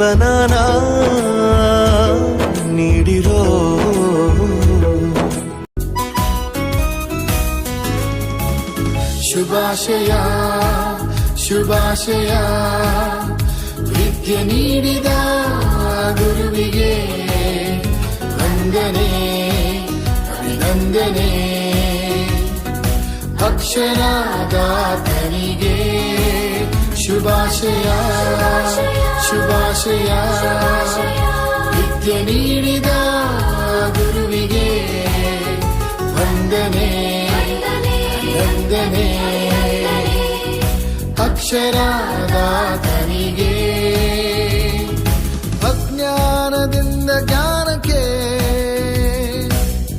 ಜೀವನನ ನೀಡಿರೋ ಶುಭಾಶಯ ಶುಭಾಶಯ. ವಿದ್ಯೆ ನೀಡಿದ ಗುರುವಿಗೆ ವಂದನೆ ಅಭಿನಂದನೆ. ಅಕ್ಷರಾದಾತನಿಗೆ ಶುಭಾಶಯ. ಶುಭಾಶಯ ವಿದ್ಯೆ ನೀಡಿದ ಗುರುವಿಗೆ ವಂದನೆ. ವಂದನೆ. ಅಕ್ಷರಾದಾತನಿಗೆ. ಅಜ್ಞಾನದಿಂದ ಜ್ಞಾನಕ್ಕೆ.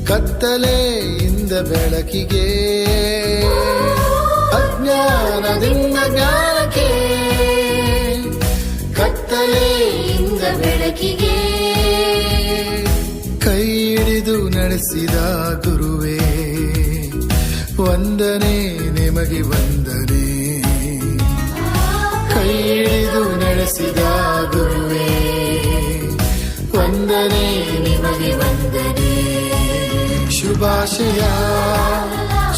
ಕತ್ತಲೆಯಿಂದ ಬೆಳಕಿಗೆ. ಅಜ್ಞಾನದಿಂದ ಜ್ಞಾನಕ್ಕೆ. ನಡೆಸಿದ ಗುರುವೇ, ವಂದನೆ ನಿಮಗೆ ವಂದನೆ. ಕೈ ಹಿಡಿದು ನಡೆಸಿದ ಗುರುವೇ, ವಂದನೆ ನಿಮಗೆ ವಂದನೆ. ಶುಭಾಶಯ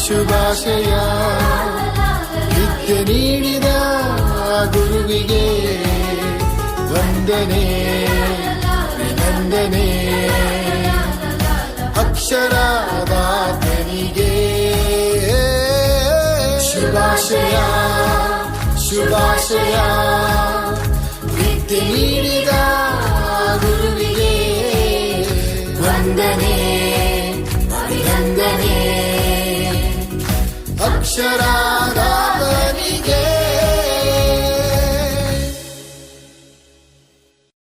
ಶುಭಾಶಯ. ವಿದ್ಯೆ ನೀಡಿದ ಗುರುವಿಗೆ ವಂದನೆ ಅಭಿನಂದನೆ ಅಕ್ಷರಾದಾತನಿಗೆ ಶುಭಾಶಯ ಶುಭಾಶಯ. ವಿದ್ಯೆ ನೀಡಿದ ಗುರುವಿಗೆ ವಂದನೆ ಅಭಿನಂದನೆ. ಅಕ್ಷರ